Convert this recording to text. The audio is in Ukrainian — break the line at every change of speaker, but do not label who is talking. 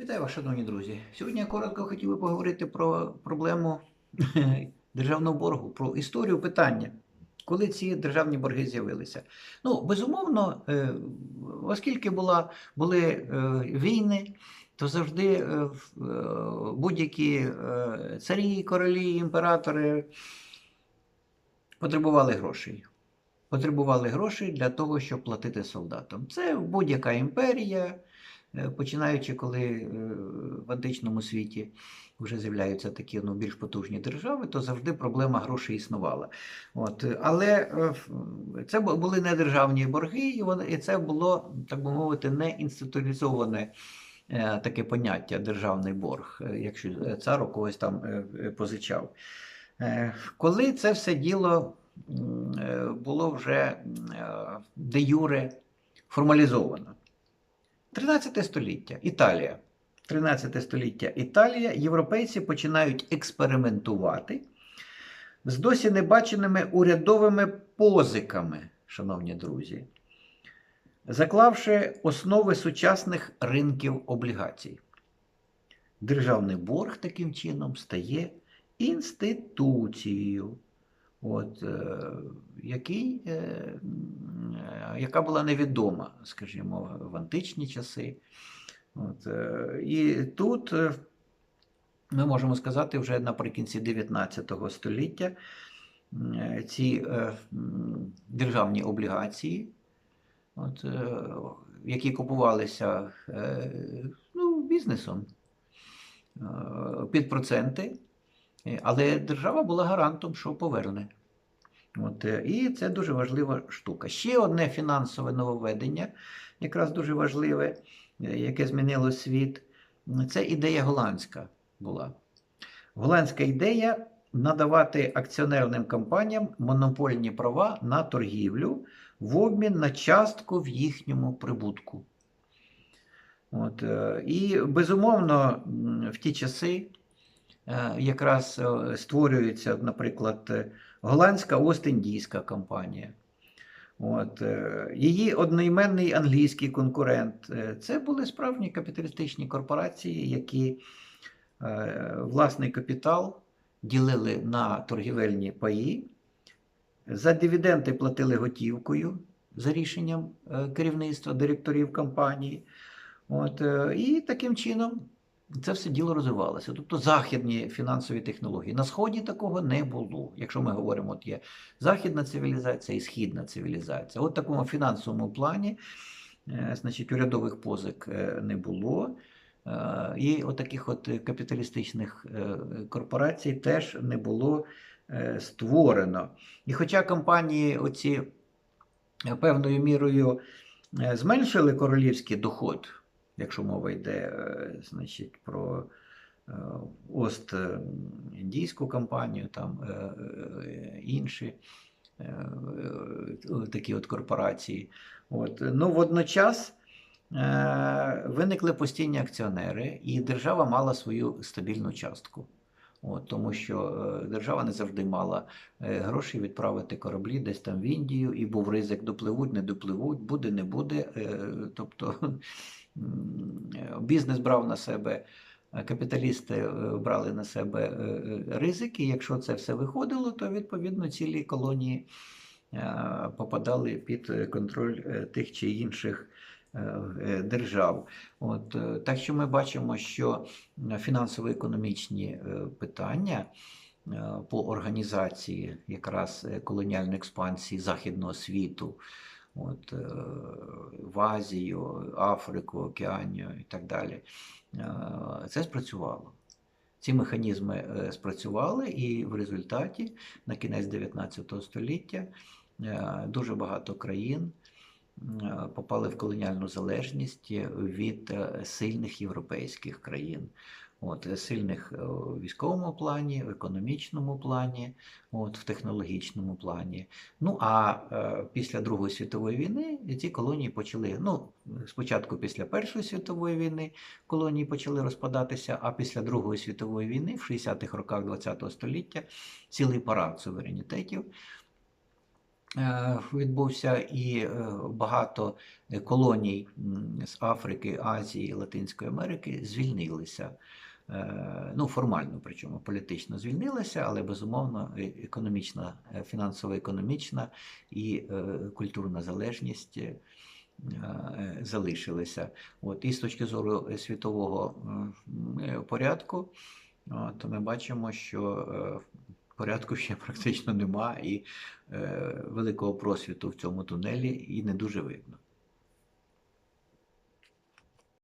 Вітаю вас, шановні друзі. Сьогодні я коротко хотів би поговорити про проблему державного боргу, про історію питання, коли ці державні борги з'явилися. Ну, безумовно, е, оскільки була, були е, війни, то завжди е, будь-які царі, королі, імператори потребували грошей. Потребували грошей для того, щоб платити солдатам. Це будь-яка імперія, починаючи, коли е, в античному світі вже з'являються такі ну, більш потужні держави, то завжди проблема грошей існувала. От. е, Але е, це були не державні борги, і, це було, так би мовити, не інституалізоване е, таке поняття державний борг, е, якщо е, цар у когось там е, е, позичав. Е, Коли це все діло е, було вже е, де юре формалізовано. 13 століття Італія. 13 століття Італія. Європейці починають експериментувати з досі небаченими урядовими позиками, шановні друзі, заклавши основи сучасних ринків облігацій. Державний борг таким чином стає інституцією, от, е, який, е, е, яка була невідома, скажімо, в античні часи. От, і тут ми можемо сказати, вже наприкінці 19 століття ці державні облігації, от, які купувалися ну, бізнесом під проценти, але держава була гарантом, що поверне. От, е, і це дуже важлива штука. Ще одне фінансове нововведення, якраз дуже важливе, е, яке змінило світ, це ідея голландська була. Голландська ідея надавати акціонерним компаніям монопольні права на торгівлю в обмін на частку в їхньому прибутку. От, е, і безумовно, в ті часи е, якраз е, створюється, наприклад, е, голландська Ост-Індійська компанія. От, е, її одноіменний англійський конкурент. е, Це були справжні капіталістичні корпорації, які е, власний капітал ділили на торгівельні паї, за дивіденди платили готівкою за рішенням е, керівництва директорів компанії. От, е, і таким чином це все діло розвивалося. Тобто західні фінансові технології. На Сході такого не було. Якщо ми говоримо, от є західна цивілізація і східна цивілізація. От такому фінансовому плані, е, значить, урядових позик е, не було. Е, І от таких от капіталістичних корпорацій теж не було створено. І хоча компанії оці певною мірою зменшили королівський доход, якщо мова йде е, значить, про е, Ост-Індійську компанію, там е, е, інші е, е, такі от корпорації. От. Ну, водночас е, виникли постійні акціонери, і держава мала свою стабільну частку. От, тому що е, держава не завжди мала е, гроші відправити кораблі десь там в Індію, і був ризик допливуть, не допливуть, буде, не буде. Е, Тобто е, бізнес брав на себе, е, капіталісти е, брали на себе е, ризики. Якщо це все виходило, то відповідно цілі колонії попадали під контроль тих чи інших держав. От, так що ми бачимо, що фінансово-економічні питання по організації якраз колоніальної експансії Західного світу, от, е, в Азію, Африку, Океанію і так далі, е, це спрацювало. Ці механізми е, спрацювали, і в результаті на кінець 19 століття дуже багато країн попали в колоніальну залежність від сильних європейських країн. От, е, сильних е, у військовому плані, в економічному плані, от, в технологічному плані. Ну а е, після Другої світової війни ці колонії почали. Ну, спочатку після Першої світової війни колонії почали розпадатися, а після Другої світової війни, в 60-х роках ХХ століття, цілий парад суверенітетів е, відбувся, і е, багато е, колоній з Африки, Азії, Латинської Америки звільнилися. Е, Ну, формально, причому політично звільнилися, але безумовно е- економічна, е, фінансово-економічна і е, культурна залежність е, е, залишилися. От, і з точки зору е, світового е, порядку, от, ми бачимо, що е, порядку ще практично нема, і е, великого просвіту в цьому тунелі і не дуже видно.